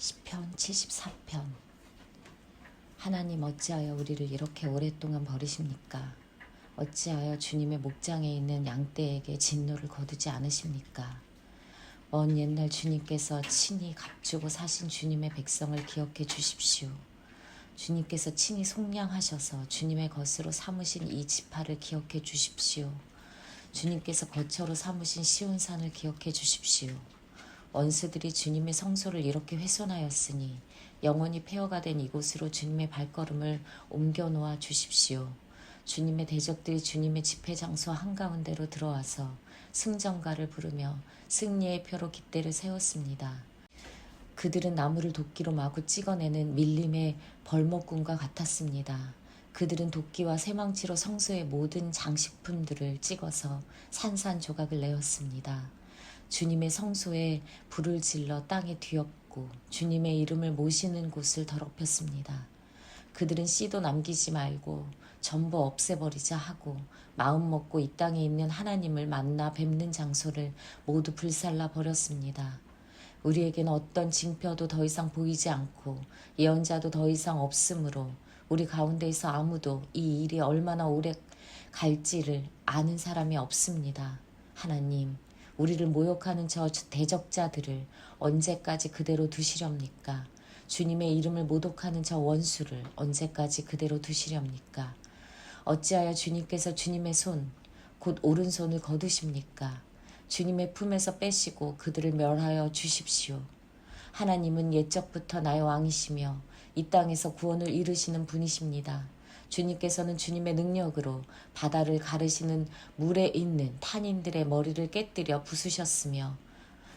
시편 74편 하나님 어찌하여 우리를 이렇게 오랫동안 버리십니까? 어찌하여 주님의 목장에 있는 양떼에게 진노를 거두지 않으십니까? 먼 옛날 주님께서 친히 값주고 사신 주님의 백성을 기억해 주십시오. 주님께서 친히 속량하셔서 주님의 것으로 삼으신 이 지파를 기억해 주십시오. 주님께서 거처로 삼으신 시온산을 기억해 주십시오. 원수들이 주님의 성소를 이렇게 훼손하였으니 영원히 폐허가 된 이곳으로 주님의 발걸음을 옮겨 놓아 주십시오. 주님의 대적들이 주님의 집회 장소 한가운데로 들어와서 승전가를 부르며 승리의 표로 깃대를 세웠습니다. 그들은 나무를 도끼로 마구 찍어내는 밀림의 벌목꾼과 같았습니다. 그들은 도끼와 쇠망치로 성소의 모든 장식품들을 찍어서 산산조각을 내었습니다. 주님의 성소에 불을 질러 땅에 뒤엎고 주님의 이름을 모시는 곳을 더럽혔습니다. 그들은 씨도 남기지 말고 전부 없애버리자 하고 마음 먹고 이 땅에 있는 하나님을 만나 뵙는 장소를 모두 불살라 버렸습니다. 우리에게는 어떤 징표도 더 이상 보이지 않고 예언자도 더 이상 없으므로 우리 가운데에서 아무도 이 일이 얼마나 오래 갈지를 아는 사람이 없습니다. 하나님, 우리를 모욕하는 저 대적자들을 언제까지 그대로 두시렵니까? 주님의 이름을 모독하는 저 원수를 언제까지 그대로 두시렵니까? 어찌하여 주님께서 주님의 손, 곧 오른손을 거두십니까? 주님의 품에서 빼시고 그들을 멸하여 주십시오. 하나님은 옛적부터 나의 왕이시며 이 땅에서 구원을 이루시는 분이십니다. 주님께서는 주님의 능력으로 바다를 가르시는 물에 있는 탄인들의 머리를 깨뜨려 부수셨으며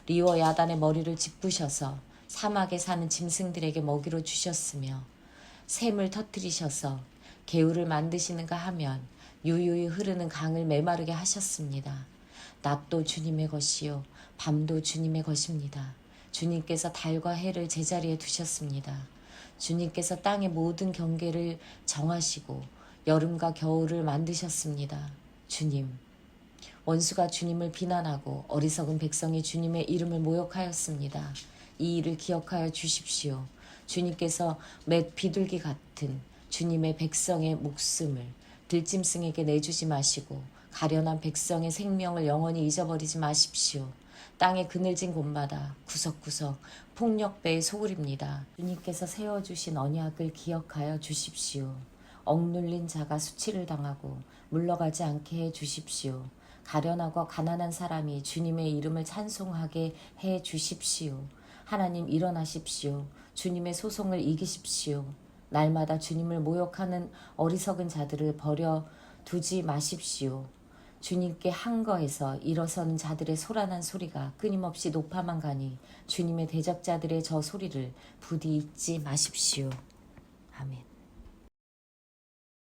리워 야단의 머리를 짚으셔서 사막에 사는 짐승들에게 먹이로 주셨으며 샘을 터뜨리셔서 개울을 만드시는가 하면 유유히 흐르는 강을 메마르게 하셨습니다. 낮도 주님의 것이요 밤도 주님의 것입니다. 주님께서 달과 해를 제자리에 두셨습니다. 주님께서 땅의 모든 경계를 정하시고 여름과 겨울을 만드셨습니다. 주님, 원수가 주님을 비난하고 어리석은 백성이 주님의 이름을 모욕하였습니다. 이 일을 기억하여 주십시오. 주님께서 맷 비둘기 같은 주님의 백성의 목숨을 들짐승에게 내주지 마시고 가련한 백성의 생명을 영원히 잊어버리지 마십시오. 땅의 그늘진 곳마다 구석구석 폭력배의 소굴입니다. 주님께서 세워주신 언약을 기억하여 주십시오. 억눌린 자가 수치를 당하고 물러가지 않게 해 주십시오. 가련하고 가난한 사람이 주님의 이름을 찬송하게 해 주십시오. 하나님 일어나십시오. 주님의 소송을 이기십시오. 날마다 주님을 모욕하는 어리석은 자들을 버려 두지 마십시오. 주님께 한거에서 일어서는 자들의 소란한 소리가 끊임없이 높아만 가니 주님의 대적자들의 저 소리를 부디 잊지 마십시오. 아멘.